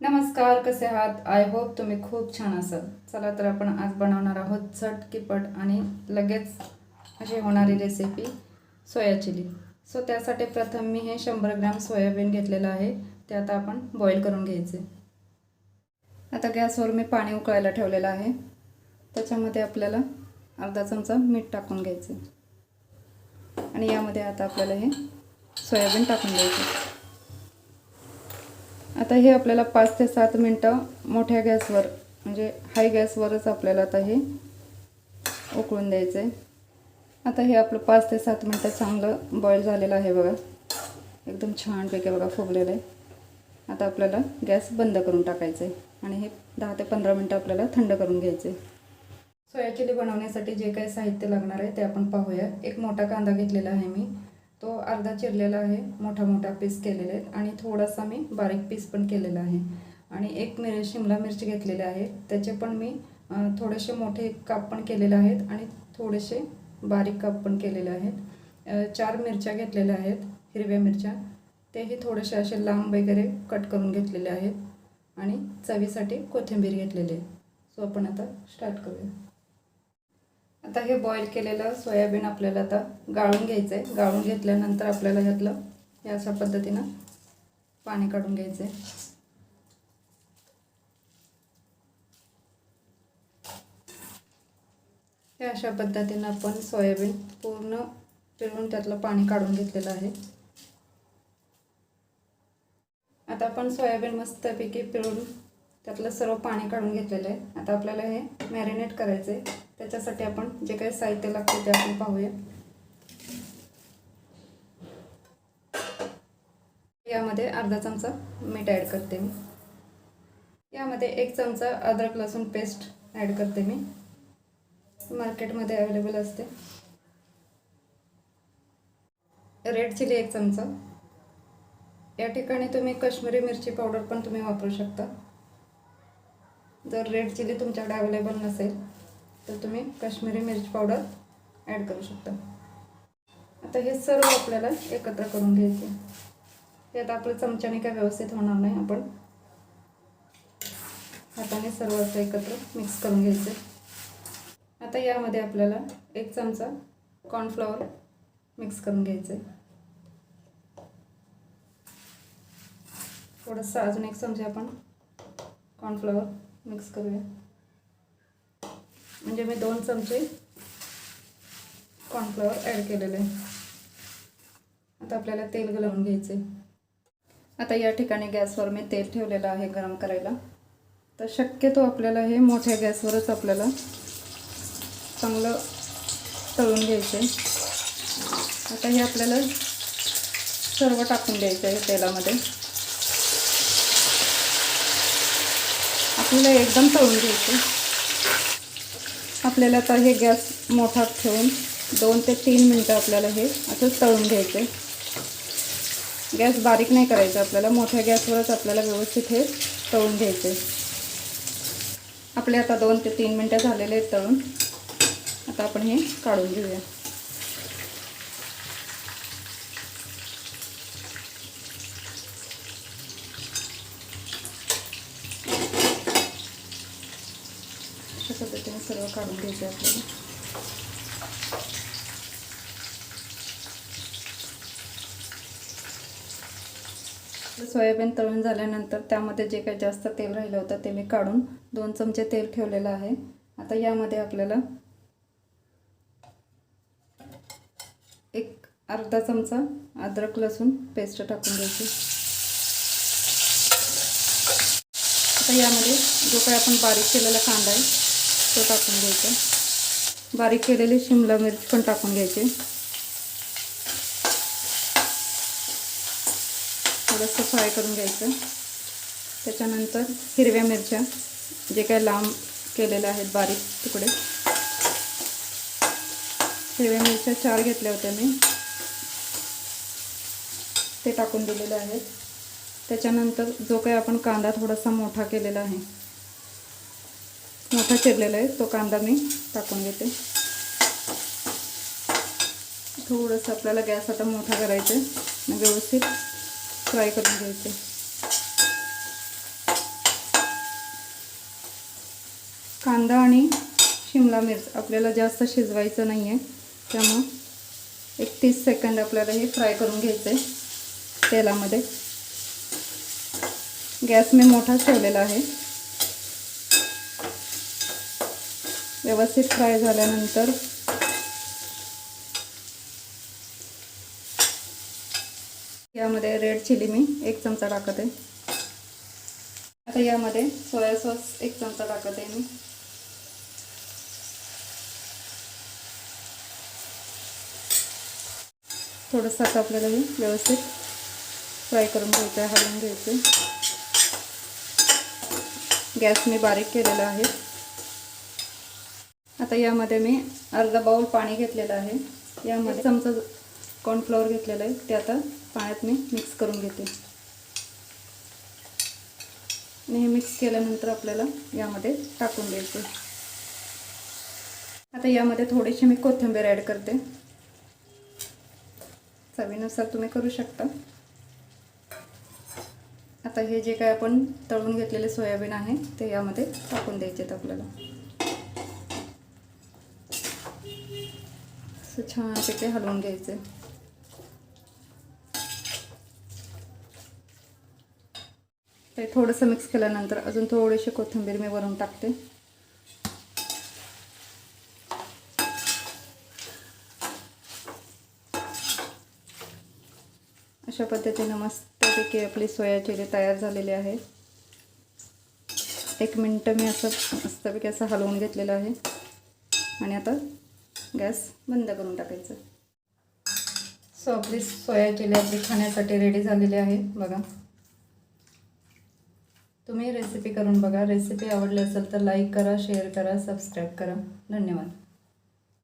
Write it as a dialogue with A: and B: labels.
A: नमस्कार कसे आहात? आय होप तुम्ही खूप छान असाल. चला तर आपण आज बनवणार आहोत झटकीपट आणि लगेच अशी होणारी रेसिपी सोया चिली. सो त्यासाठी प्रथम मी हे शंभर ग्रॅम सोयाबीन घेतलेलं आहे. ते आता आपण बॉईल करून घ्यायचे. आता गॅसवर मी पाणी उकळायला ठेवलेलं आहे. त्याच्यामध्ये आपल्याला अर्धा चमचा मीठ टाकून घ्यायचे. आणि यामध्ये आता आपल्याला हे सोयाबीन टाकून द्यायचं आता हे आपल्याला पाच ते सात मिनटं मोठ्या गॅसवर म्हणजे हाय गॅसवरच आपल्याला आता हे उकळून द्यायचं आहे आता हे आपलं पाच ते सात मिनटं चांगलं बॉईल झालेलं आहे बघा. एकदम छानपैकी बघा फुगलेलं आहे. आता आपल्याला गॅस बंद करून टाकायचं आहे आणि हे दहा ते पंधरा मिनटं आपल्याला थंड करून घ्यायचं आहे सोया चिली बनवण्यासाठी जे काही साहित्य लागणार आहे ते आपण पाहूया. एक मोठा कांदा घेतलेला आहे मी. तो अर्धा चिरलेला आहे मोठा मोठा पीस केलेले आहेत आणि थोडासा मी बारीक पीस पण केलेला आहे. आणि एक मिर शिमला मिरची घेतलेले आहे. त्याचे पण मी थोडेसे मोठे काप पण केलेले आहेत आणि थोडेसे बारीक काप पण केलेले आहेत. चार मिरच्या घेतलेल्या आहेत हिरव्या मिरच्या. तेही थोडेसे असे लांब वगैरे कट करून घेतलेले आहेत. आणि चवीसाठी कोथिंबीर घेतलेली आहे. सो आपण आता स्टार्ट करूया. आता हे बॉईल केलेलं सोयाबीन आपल्याला आता गाळून घ्यायचं आहे गाळून घेतल्यानंतर आपल्याला ह्यातलं हे अशा पद्धतीनं पाणी काढून घ्यायचं आहे हे अशा पद्धतीनं आपण सोयाबीन पूर्ण पिळून त्यातलं पाणी काढून घेतलेलं आहे. आता आपण सोयाबीन मस्तपैकी पिळून त्यातलं सर्व पाणी काढून घेतलेलं आहे. आता आपल्याला हे मॅरिनेट करायचं आहे त्याच्यासाठी आपण जे काही साहित्य लागते ते आपण पाहूया. यामध्ये अर्धा चमचा मीठ ॲड करते मी. यामध्ये एक चमचा अद्रक लसूण पेस्ट ॲड करते मी. मार्केटमध्ये अवेलेबल असते. रेड चिली एक चमचा. या ठिकाणी तुम्ही कश्मीरी मिरची पावडर पण तुम्ही वापरू शकता. जर रेड चिली तुमच्याकडे अवेलेबल नसेल तर तुम्ही काश्मीरी मिरची पावडर ॲड करू शकता. आता हे सर्व आपल्याला एकत्र करून घ्यायचे. हे आता आपलं चमच्याने काय व्यवस्थित होणार नाही आपण हाताने सर्व असं एकत्र मिक्स करून घ्यायचं. आता यामध्ये आपल्याला एक चमचा कॉर्नफ्लॉवर मिक्स करून घ्यायचं. आहे थोडंसं अजून एक चमचा आपण कॉर्नफ्लॉवर मिक्स करूया. म्हणजे मी दोन चमचे कॉर्नफ्लॉवर ॲड केलेले. आहे आता आपल्याला तेल गलवून घ्यायचे. आता या ठिकाणी गॅसवर मी तेल ठेवलेलं आहे गरम करायला. तर शक्यतो आपल्याला हे मोठ्या गॅसवरच आपल्याला चांगलं तळून घ्यायचं. आता हे आपल्याला सर्व टाकून द्यायचं आहे तेलामध्ये. आपल्याला एकदम तळून घ्यायचं. आपल्याला आता हे गॅस मोठा ठेवून दोन ते तीन मिनटं आपल्याला हे असं तळून घ्यायचं गॅस बारीक नाही करायचा आपल्याला मोठ्या गॅसवरच आपल्याला व्यवस्थित हे तळून घ्यायचं आपले आता दोन ते तीन मिनटं झालेले आहेत तळून. आता आपण हे काढून घेऊया. अशा पद्धतीने सर्व काढून घ्यायचं आपल्याला. सोयाबीन तळून झाल्यानंतर त्यामध्ये जे काही जास्त तेल राहिलं होतं ते मी काढून दोन चमचे तेल ठेवलेलं आहे. आता यामध्ये आपल्याला एक अर्धा चमचा अद्रक लसूण पेस्ट टाकून द्यायची आता यामध्ये जो काही आपण बारीक केलेला कांदा आहे तो टाकून घ्यायचा. बारीक केलेली शिमला मिरच पण टाकून घ्यायची. थोडंसं फ्राय करून घ्यायचं. त्याच्यानंतर हिरव्या मिरच्या जे काय लांब केलेल्या आहेत बारीक तुकडे. हिरव्या मिरच्या चार घेतल्या होत्या मी. ते टाकून दिलेले आहेत. त्याच्यानंतर जो काही आपण कांदा थोडासा मोठा केलेला आहे मोठा चिरलेला आहे. तो कांदा मी टाकून घेते. थोडंसं आपल्याला गॅस आता मोठा करायचा आहे. व्यवस्थित फ्राय करून घ्यायचे. कांदा आणि शिमला मिर्च आपल्याला जास्त शिजवायचं नाही आहे त्यामुळं एक तीस सेकंड आपल्याला हे फ्राय करून घ्यायचं आहे तेलामध्ये. गॅस मी मोठा ठेवलेला आहे. व्यवस्थित फ्राय झाल्यानंतर यामध्ये रेड चिली मी एक चमचा टाकत. आहे आता यामध्ये सोया सॉस एक चमचा टाकत आहे मी. थोडंसं आता आपल्याला हे व्यवस्थित फ्राय करून घ्यायचं आहे हलवून घ्यायचं गॅस मी बारीक केलेला आहे. आता यामध्ये मी अर्धा बाउल पाणी घेतलेलं आहे. यामध्ये चमचा कॉर्नफ्लॉवर घेतलेलं आहे. ते आता पाण्यात मी मिक्स करून घेते. आणि हे मिक्स केल्यानंतर आपल्याला यामध्ये टाकून द्यायचं. आता यामध्ये थोडीशी मी कोथिंबीर ॲड करते. चवीनुसार तुम्ही करू शकता. आता हे जे काय आपण तळून घेतलेले सोयाबीन आहे ते यामध्ये टाकून द्यायचे आहेत आपल्याला. असं छानपैकी हलवून घ्यायचं. ते थोडंसं मिक्स केल्यानंतर अजून थोडीशी कोथिंबीर मी वरून टाकते. अशा पद्धतीने मस्तपैकी आपली सोया चिली तयार झालेली आहे. एक मिनटं मी असं मस्तपैकी असं हलवून घेतलेलं आहे. आणि आता गॅस बंद करून टाकायचं. सो आपली सोया चिली आपली खाण्यासाठी रेडी झालेली आहे बघा. तुम्ही रेसिपी करून बघा. रेसिपी आवडली असेल तर लाईक करा शेअर करा सबस्क्राईब करा. धन्यवाद.